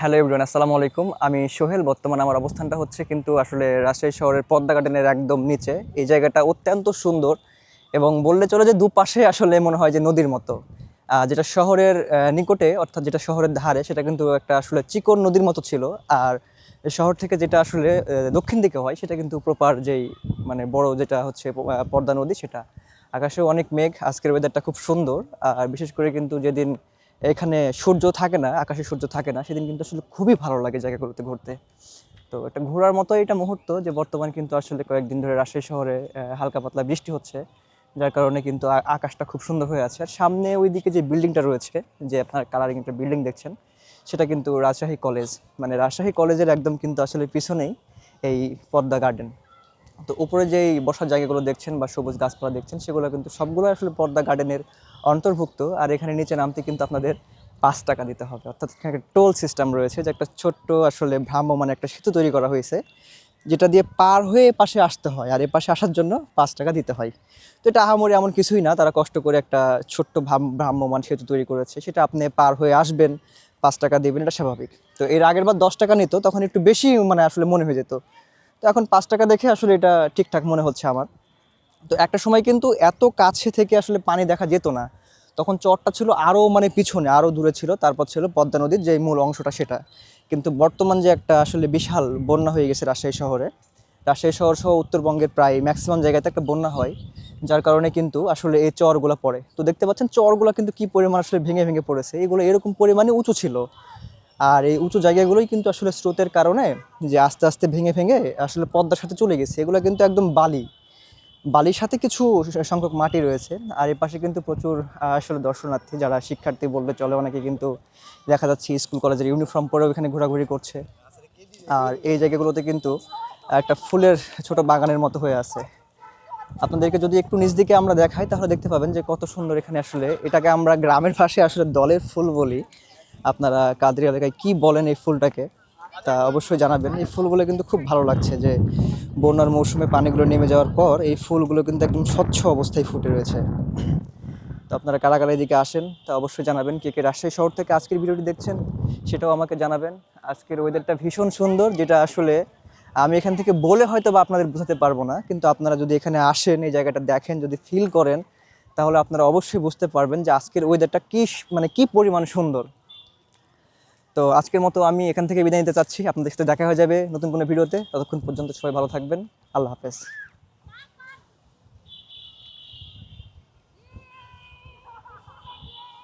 Hello everyone, আসসালামু আলাইকুম। আমি সোহেল, বর্তমানে আমার অবস্থানটা হচ্ছে কিন্তু আসলে রাজশাহী শহরের পদ্মা গার্ডেনের একদম নিচে। এই জায়গাটা অত্যন্ত সুন্দর এবং বললে চলে যে দুপাশে আসলে মনে হয় যে নদীর মতো। যেটা শহরের নিকটে, অর্থাৎ যেটা শহরের ধারে, সেটা কিন্তু একটা আসলে চিকন নদীর মতো ছিল। আর শহর থেকে যেটা আসলে দক্ষিণ দিকে হয়, সেটা কিন্তু প্রপার যেই মানে বড় যেটা হচ্ছে পদ্মা নদী, সেটা। আকাশেও অনেক মেঘ, আজকের ওয়েদারটা খুব সুন্দর। আর বিশেষ করে কিন্তু যেদিন এখানে সূর্য থাকে না, আকাশে সূর্য থাকে না, সেদিন কিন্তু আসলে খুবই ভালো লাগে জায়গাগুলোতে ঘুরতে। তো একটা ঘোরার মতো এটা মুহূর্ত যে বর্তমান কিন্তু আসলে কয়েকদিন ধরে রাজশাহী শহরে হালকা পাতলা বৃষ্টি হচ্ছে, যার কারণে কিন্তু আকাশটা খুব সুন্দর হয়ে আছে। আর সামনে ওইদিকে যে বিল্ডিংটা রয়েছে, যে আপনার কালারিং একটা বিল্ডিং দেখছেন, সেটা কিন্তু রাজশাহী কলেজ। মানে রাজশাহী কলেজের একদম কিন্তু আসলে পিছনেই এই পদ্মা গার্ডেন তো উপরে যেই বসার জায়গাগুলো দেখছেন বা সবুজ গাছপালা দেখছেন, সেগুলো কিন্তু সবগুলো আসলে পর্দা গার্ডেনের অন্তর্ভুক্ত। আর এখানে নিচে নামতে কিন্তু আপনাদের পাঁচ টাকা দিতে হবে। অর্থাৎ এখানে একটা টোল সিস্টেম রয়েছে, যে একটা ছোট্ট আসলে ভ্রাম্যমান একটা সেতু তৈরি করা হয়েছে, যেটা দিয়ে পার হয়ে পাশে আসতে হয়। আর এ পাশে আসার জন্য পাঁচ টাকা দিতে হয়। তো এটা আহামরি এমন কিছুই না, তারা কষ্ট করে একটা ছোট্ট ভ্রাম- ভ্রাম্যমান সেতু তৈরি করেছে। সেটা আপনি পার হয়ে আসবেন, পাঁচ টাকা দেবেন, এটা স্বাভাবিক। তো এর আগের বার দশ টাকা নিত, তখন একটু বেশি মানে আসলে মনে হয়ে যেত। তো এখন পাঁচ টাকা দেখে আসলে এটা ঠিকঠাক মনে হচ্ছে আমার। তো একটা সময় কিন্তু এত কাছে থেকে আসলে পানি দেখা যেত না। তখন চরটা ছিল আরও মানে পিছনে আরও দূরে ছিল, তারপর ছিল পদ্মা নদীর যে মূল অংশটা সেটা। কিন্তু বর্তমান যে একটা আসলে বিশাল বন্যা হয়ে গেছে রাজশাহী শহরে, রাজশাহী শহর সহ উত্তরবঙ্গের প্রায় ম্যাক্সিমাম জায়গাতে একটা বন্যা হয়, যার কারণে কিন্তু আসলে এই চরগুলো পড়ে। তো দেখতে পাচ্ছেন চরগুলো কিন্তু কি পরিমাণ আসলে ভেঙে ভেঙে পড়েছে, এগুলো এরকম পরিমাণে উঁচু ছিল। আর এই উঁচু জায়গাগুলোই কিন্তু আসলে স্রোতের কারণে যে আস্তে আস্তে ভেঙে ভেঙে আসলে পদ্মার সাথে চলে গেছে। এগুলো কিন্তু একদম বালি। বালির সাথে কিছু সংখ্যক মাটি রয়েছে। আর এর পাশে কিন্তু প্রচুর আসলে দর্শনার্থী যারা শিক্ষার্থী বললে চলে, অনেকে কিন্তু দেখা যাচ্ছে স্কুল, কলেজের ইউনিফর্ম পরেও এখানে ঘোরাঘুরি করছে। আর এই জায়গাগুলোতে কিন্তু একটা ফুলের ছোট বাগানের মতো হয়ে আছে। আপনাদেরকে যদি একটু নিচ দিকে আমরা দেখাই, তাহলে দেখতে পাবেন যে কত সুন্দর এখানে আসলে এটাকে আমরা গ্রামের পাশে আসলে দলের ফুল বলি। আপনারা কাদরি এলাকায় কি বলেন এই ফুলটাকে, তা অবশ্যই জানাবেন। এই ফুলগুলো কিন্তু খুব ভালো লাগছে যে বন্যার মৌসুমে পানিগুলো নেমে যাওয়ার পর এই ফুলগুলো কিন্তু একদম স্বচ্ছ অবস্থায় ফুটে রয়েছে। তো আপনারা কারা কারা এদিকে আসেন, তা অবশ্যই জানাবেন কে কে রাজশাহী শহর থেকে আজকের ভিডিওটি দেখছেন, সেটাও আমাকে জানাবেন। আজকের ওয়েদারটা ভীষণ সুন্দর, যেটা আসলে আমি এখান থেকে বলে হয়তো বা আপনাদের বোঝাতে পারব না, কিন্তু আপনারা যদি এখানে আসেন, এই জায়গাটা দেখেন, যদি ফিল করেন, তাহলে আপনারা অবশ্যই বুঝতে পারবেন যে আজকের ওয়েদারটা কী মানে কি পরিমাণ সুন্দর। তো আজকের মতো আমি এখান থেকে বিদায় নিতে চাচ্ছি। আপনাদের সাথে দেখা হয়ে যাবে নতুন কোনো ভিডিওতে। ততক্ষণ পর্যন্ত সবাই ভালো থাকবেন। আল্লাহ হাফেজ।